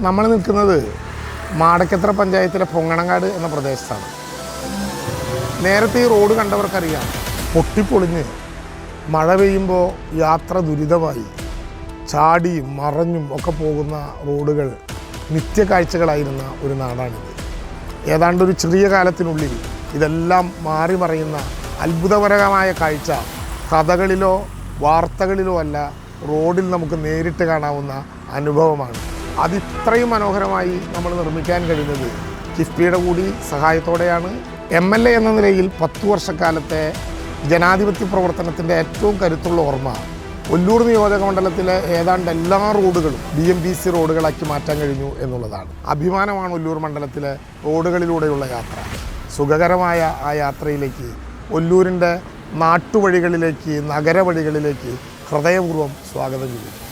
നമ്മൾ നിൽക്കുന്നത് മാടക്കത്ര പഞ്ചായത്തിലെ പൊങ്ങണങ്ങാട് എന്ന പ്രദേശത്താണ്. നേരത്തെ ഈ റോഡ് കണ്ടവർക്കറിയാം. പൊട്ടിപ്പൊളിഞ്ഞ് മഴ പെയ്യുമ്പോൾ യാത്ര ദുരിതമായി. ചാടിയും മറഞ്ഞും ഒക്കെ പോകുന്ന റോഡുകൾ നിത്യകാഴ്ചകളായിരുന്ന ഒരു നാടാണിത്. ഏതാണ്ട് ഒരു ചെറിയ കാലത്തിനുള്ളിൽ ഇതെല്ലാം മാറി മറയുന്ന അത്ഭുതപരമായ കാഴ്ച കഥകളിലോ വാർത്തകളിലോ അല്ല റോഡിൽ നമുക്ക് നേരിട്ട് കാണാവുന്ന അനുഭവമാണ്. അതിത്രയും മനോഹരമായി നമ്മൾ നിർമ്മിക്കാൻ കഴിയുന്നത് കിഫ്ബിയുടെ കൂടി സഹായത്തോടെയാണ്. എം എൽ എ എന്ന നിലയിൽ പത്തു വർഷക്കാലത്തെ ജനാധിപത്യ പ്രവർത്തനത്തിന്റെ ഏറ്റവും കരുത്തുള്ള ഓർമ്മ. കൊല്ലൂർ നിയോജക മണ്ഡലത്തിലെ ഏതാണ്ട് എല്ലാ റോഡുകളും ബി എം ബി സി റോഡുകളാക്കി മാറ്റാൻ കഴിഞ്ഞു എന്നുള്ളതാണ്. അഭിമാനമാണ് ഒല്ലൂർ മണ്ഡലത്തിലെ റോഡുകളിലൂടെയുള്ള യാത്ര. സുഖകരമായ ആ യാത്രയിലേക്ക് ഒല്ലൂരിന്റെ നാട്ടുവഴികളിലേക്ക് നഗരവഴികളിലേക്ക് ഹൃദയപൂർവം സ്വാഗതം ചെയ്യുന്നു.